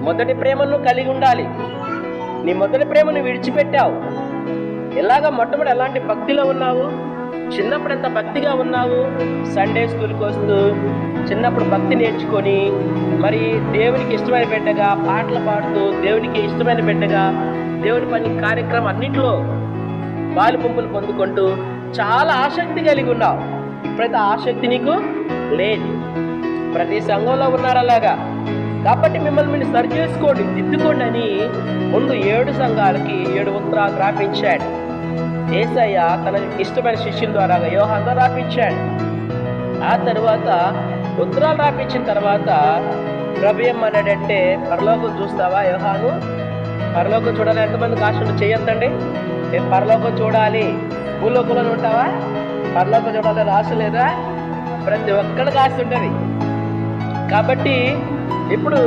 మొదటి ప్రేమను కలిగి ఉండాలి. నీ మొదటి ప్రేమను విడిచిపెట్టావు. ఎలాగ మొట్టమొదటి ఎలాంటి భక్తిలో ఉన్నావు? చిన్నప్పుడు ఎంత భక్తిగా ఉన్నావు? సండే స్కూల్కి వస్తూ చిన్నప్పుడు భక్తి నేర్చుకొని మరి దేవునికి ఇష్టమైన బిడ్డగా పాటలు పాడుతూ దేవునికి ఇష్టమైన బిడ్డగా దేవుని పని కార్యక్రమం అన్నింటిలో బాలుపంపులు పొందుకుంటూ చాలా ఆసక్తి కలిగి ఉన్నావు. ఇప్పుడైతే ఆసక్తి నీకు లేదు. ప్రతి సంఘంలో ఉన్నారు అలాగా కాబట్టి మిమ్మల్ని మీరు సరి చేసుకోండి దిద్దుకోండి అని ముందు ఏడు సంఘాలకి ఏడు ఉత్తరాలు రాపించాడు. ఏసయ్య తన ఇష్టమైన శిష్యుల ద్వారా యోహంగా రాపించాడు. ఆ తర్వాత ఉత్తరాలు రాపించిన తర్వాత ప్రభు ఏమన్నాడంటే పరలోకం చూస్తావా యోహాను? పరలోకం చూడాలి ఎంతమందికి ఆశ చేయొద్దండి. నేను పరలోకం చూడాలి. భూలోకంలో ఉంటావా? పరలోకం చూడాలని ఆశ లేదా? ప్రతి ఒక్కడికి ఆశ ఉంటుంది. కాబట్టి ఇప్పుడు